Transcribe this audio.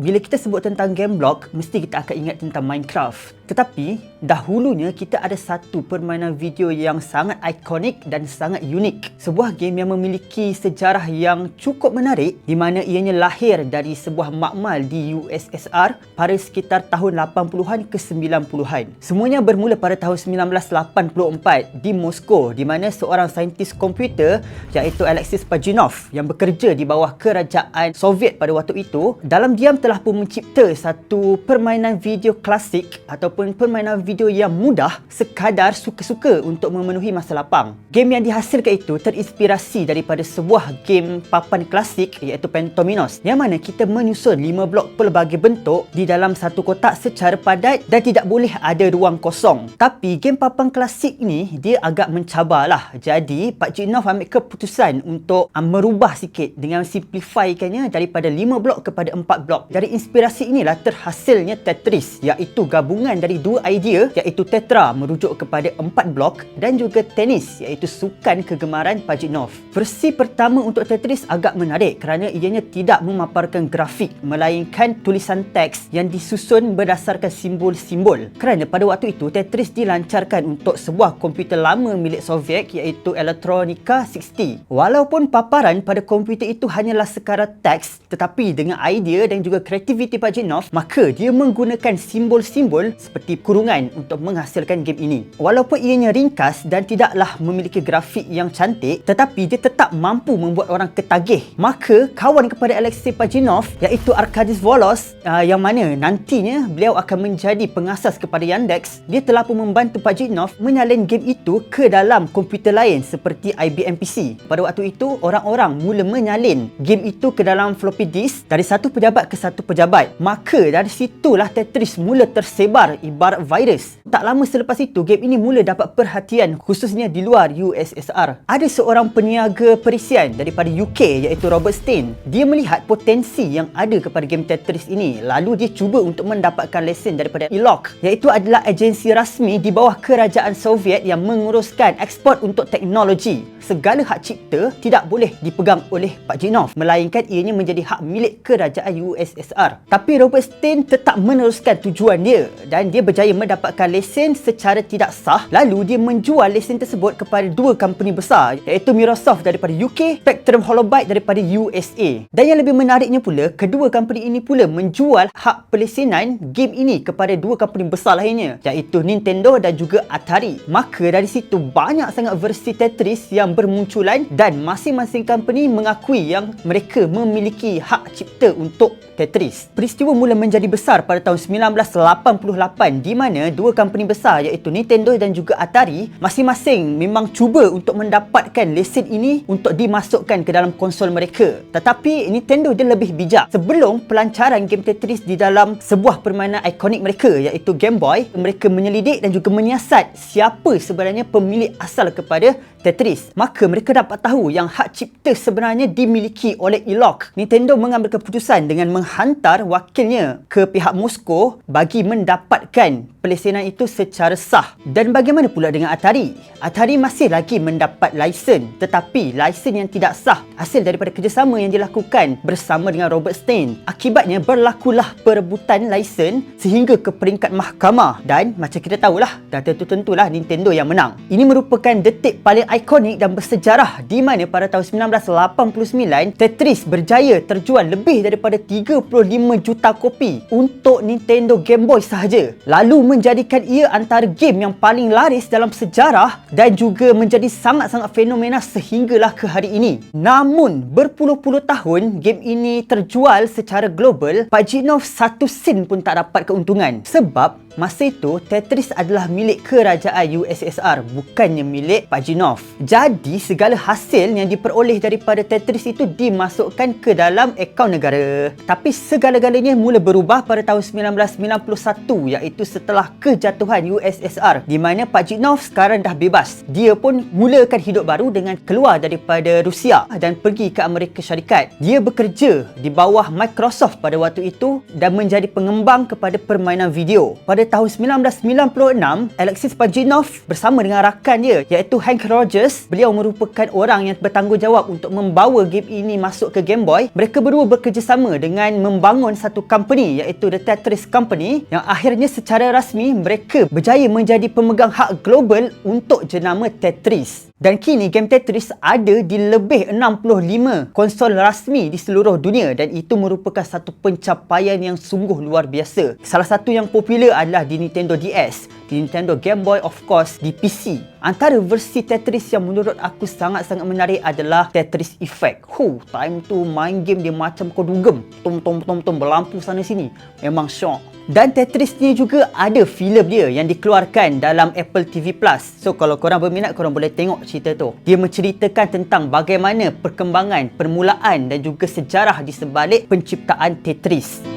bila kita sebut tentang game block, mesti kita akan ingat tentang Minecraft. Tetapi, dahulunya kita ada satu permainan video yang sangat ikonik dan sangat unik. Sebuah game yang memiliki sejarah yang cukup menarik di mana ianya lahir dari sebuah makmal di USSR pada sekitar tahun 80-an ke 90-an. Semuanya bermula pada tahun 1984 di Moskow di mana seorang saintis komputer iaitu Alexis Pajitnov yang bekerja di bawah kerajaan Soviet pada waktu itu dalam diam telah pun mencipta satu permainan video klasik ataupun permainan video yang mudah sekadar suka-suka untuk memenuhi masa lapang. Game yang dihasilkan itu terinspirasi daripada sebuah game papan klasik iaitu Pentominos yang mana kita menyusun lima blok pelbagai bentuk di dalam satu kotak secara padat dan tidak boleh ada ruang kosong. Tapi game papan klasik ni dia agak mencabarlah. Jadi Pak Cik Nov ambil keputusan untuk uh, merubah sikit dengan simplifykannya daripada lima blok kepada empat blok. Dari inspirasi inilah terhasilnya Tetris iaitu gabungan dari dua idea iaitu Tetra merujuk kepada empat blok dan juga tenis iaitu sukan kegemaran Pajitnov. Versi pertama untuk Tetris agak menarik kerana ianya tidak memaparkan grafik melainkan tulisan teks yang disusun berdasarkan simbol-simbol. Kerana pada waktu itu Tetris dilancarkan untuk sebuah komputer lama milik Soviet iaitu Electronica 60. Walaupun paparan pada komputer itu hanyalah sekadar teks tetapi dengan idea dan juga kreativiti Pajitnov maka dia menggunakan simbol-simbol seperti kurungan untuk menghasilkan game ini. Walaupun ianya ringkas dan tidaklah memiliki grafik yang cantik, tetapi dia tetap mampu membuat orang ketagih. Maka, kawan kepada Alexei Pajitnov iaitu Arkadis Volos uh, yang mana nantinya beliau akan menjadi pengasas kepada Yandex, dia telah pun membantu Pajitnov menyalin game itu ke dalam komputer lain seperti IBM PC. Pada waktu itu, orang-orang mula menyalin game itu ke dalam floppy disk dari satu pejabat ke satu pejabat. Maka dari situlah Tetris mula tersebar ibarat virus. Tak lama selepas itu, game ini mula dapat perhatian khususnya di luar USSR. Ada seorang peniaga perisian daripada UK iaitu Robert Stein. Dia melihat potensi yang ada kepada game Tetris ini. Lalu dia cuba untuk mendapatkan lesen daripada ELOC iaitu adalah agensi rasmi di bawah kerajaan Soviet yang menguruskan ekspor untuk teknologi. Segala hak cipta tidak boleh dipegang oleh Pak Jinov melainkan ianya menjadi hak milik kerajaan USSR. Tapi Robert Stein tetap meneruskan tujuan dia dan dia berjaya mendapatkan lesen secara tidak sah. Lalu dia menjual lesen tersebut kepada dua company besar iaitu Microsoft daripada UK Spectrum Holobyte daripada USA dan yang lebih menariknya pula kedua company ini pula menjual hak pelesenan game ini kepada dua company besar lainnya iaitu Nintendo dan juga Atari. Maka dari situ banyak sangat versi Tetris yang bermunculan dan masing-masing company mengakui yang mereka memiliki hak cipta untuk Tetris. Peristiwa mula menjadi besar pada tahun 1988 di mana dua company besar iaitu Nintendo dan juga Atari masing-masing memang cuba untuk mendapatkan lesen ini untuk dimasukkan ke dalam konsol mereka. Tetapi Nintendo dia lebih bijak. Sebelum pelancaran game Tetris di dalam sebuah permainan ikonik mereka iaitu Game Boy, mereka menyelidik dan juga menyiasat siapa sebenarnya pemilik asal kepada Tetris. Maka mereka dapat tahu yang hak cipta sebenarnya dimiliki oleh ELOC. Nintendo mengambil keputusan dengan menghantar wakilnya ke pihak Moskow bagi mendapatkan pelesenan itu secara sah. Dan bagaimana pula dengan Atari? Atari masih lagi mendapat lesen tetapi lesen yang tidak sah hasil daripada kerjasama yang dilakukan bersama dengan Robert Stein. Akibatnya berlakulah perebutan lesen sehingga ke peringkat mahkamah dan macam kita tahulah dah tentu-tentulah Nintendo yang menang. Ini merupakan detik paling ikonik dan bersejarah di mana pada tahun 1989 Tetris berjaya terjual lebih daripada 35 juta kopi untuk Nintendo Game Boy sahaja. Lalu menjadikan ia antara game yang paling laris dalam sejarah dan juga menjadi sangat-sangat fenomena sehinggalah ke hari ini. Namun berpuluh-puluh tahun game ini terjual secara global, Pak Jinov satu sen pun tak dapat keuntungan sebab Masa itu, Tetris adalah milik kerajaan USSR, bukannya milik Pak Jinov. Jadi, segala hasil yang diperoleh daripada Tetris itu dimasukkan ke dalam akaun negara. Tapi segala-galanya mula berubah pada tahun 1991 iaitu setelah kejatuhan USSR di mana Pak Jinov sekarang dah bebas. Dia pun mulakan hidup baru dengan keluar daripada Rusia dan pergi ke Amerika Syarikat. Dia bekerja di bawah Microsoft pada waktu itu dan menjadi pengembang kepada permainan video. Pada pada tahun 1996, Alexis Pajitnov bersama dengan rakan dia iaitu Hank Rogers, beliau merupakan orang yang bertanggungjawab untuk membawa game ini masuk ke Game Boy. Mereka berdua bekerjasama dengan membangun satu company iaitu The Tetris Company yang akhirnya secara rasmi mereka berjaya menjadi pemegang hak global untuk jenama Tetris. Dan kini game Tetris ada di lebih 65 konsol rasmi di seluruh dunia dan itu merupakan satu pencapaian yang sungguh luar biasa. Salah satu yang popular adalah di Nintendo DS, di Nintendo Game Boy of course, di PC. Antara versi Tetris yang menurut aku sangat-sangat menarik adalah Tetris Effect. Hu, time tu main game dia macam kau dugem. Tom tom tom tom berlampu sana sini. Memang syok. Dan Tetris ni juga ada filem dia yang dikeluarkan dalam Apple TV Plus. So kalau korang berminat korang boleh tengok cerita tu. Dia menceritakan tentang bagaimana perkembangan, permulaan dan juga sejarah di sebalik penciptaan Tetris.